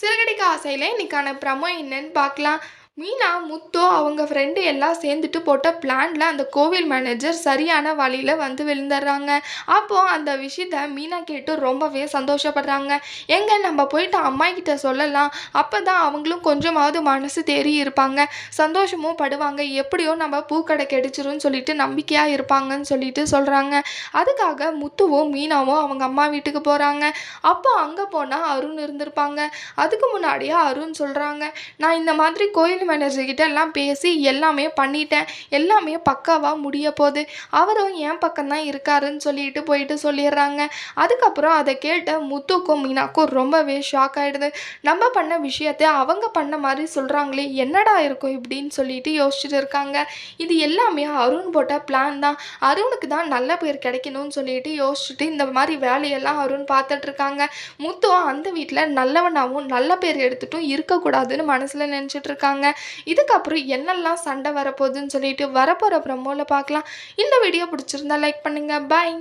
சிறகடிக்க ஆசையில் இன்னைக்கான ப்ரமோ என்னன்னு பார்க்கலாம். மீனா முத்தோ அவங்க ஃப்ரெண்டு எல்லாம் சேர்ந்துட்டு போட்ட பிளானில் அந்த கோவில் மேனேஜர் சரியான வழியில் வந்து விழுந்துடுறாங்க. அப்போது அந்த விஷயத்த மீனா கேட்டு ரொம்பவே சந்தோஷப்படுறாங்க. எங்க நம்ம போயிட்டு அம்மா கிட்ட சொல்லலாம். அப்போ தான் அவங்களும் கொஞ்சமாவது மனசு தேறி இருப்பாங்க. சந்தோஷமும் படுவாங்க. எப்படியோ நம்ம பூக்கடை கிடைச்சிரும்னு சொல்லிட்டு நம்பிக்கையாக இருப்பாங்கன்னு சொல்லிட்டு சொல்கிறாங்க அதுக்காக முத்துவும் மீனாவும் அவங்க அம்மா வீட்டுக்கு போகிறாங்க அப்போ அங்கே போனால் அருண் இருந்திருப்பாங்க. அதுக்கு முன்னாடியே அருண் சொல்கிறாங்க நான் இந்த மாதிரி கோயில் மேனேஜர்கிட்ட எல்லாம் பேசி எல்லாமே பண்ணிட்டேன். எல்லாமே பக்காவாக முடிய போகுது. அவரும் என் பக்கம்தான் இருக்காருன்னு சொல்லிட்டு போயிட்டு சொல்லிடுறாங்க. அதுக்கப்புறம் அதை கேட்ட முத்துக்கும் மீனாக்கும் ரொம்பவே ஷாக் ஆகிடுது நம்ம பண்ண விஷயத்த அவங்க பண்ண மாதிரி சொல்கிறாங்களே என்னடா இருக்கும் இப்படின்னு சொல்லிட்டு யோசிச்சுட்டு இருக்காங்க. இது எல்லாமே அருண் போட்ட பிளான் தான். அருணுக்கு தான் நல்ல பேர் கிடைக்கணும்னு சொல்லிட்டு யோசிச்சுட்டு இந்த மாதிரி வேலையெல்லாம் அருண் பார்த்துட்டு இருக்காங்க. அந்த வீட்டில் நல்லவனாகவும் நல்ல பேர் எடுத்துட்டும் இருக்கக்கூடாதுன்னு மனசில் நினச்சிட்டு இருக்காங்க. இதுக்கப்புறம் என்னெல்லாம் சண்டை வரப்போகுதுன்னு சொல்லிட்டு வரப்போகிற ப்ரமோவில் பார்க்கலாம். இந்த வீடியோ பிடிச்சிருந்தா லைக் பண்ணுங்கள் பாய்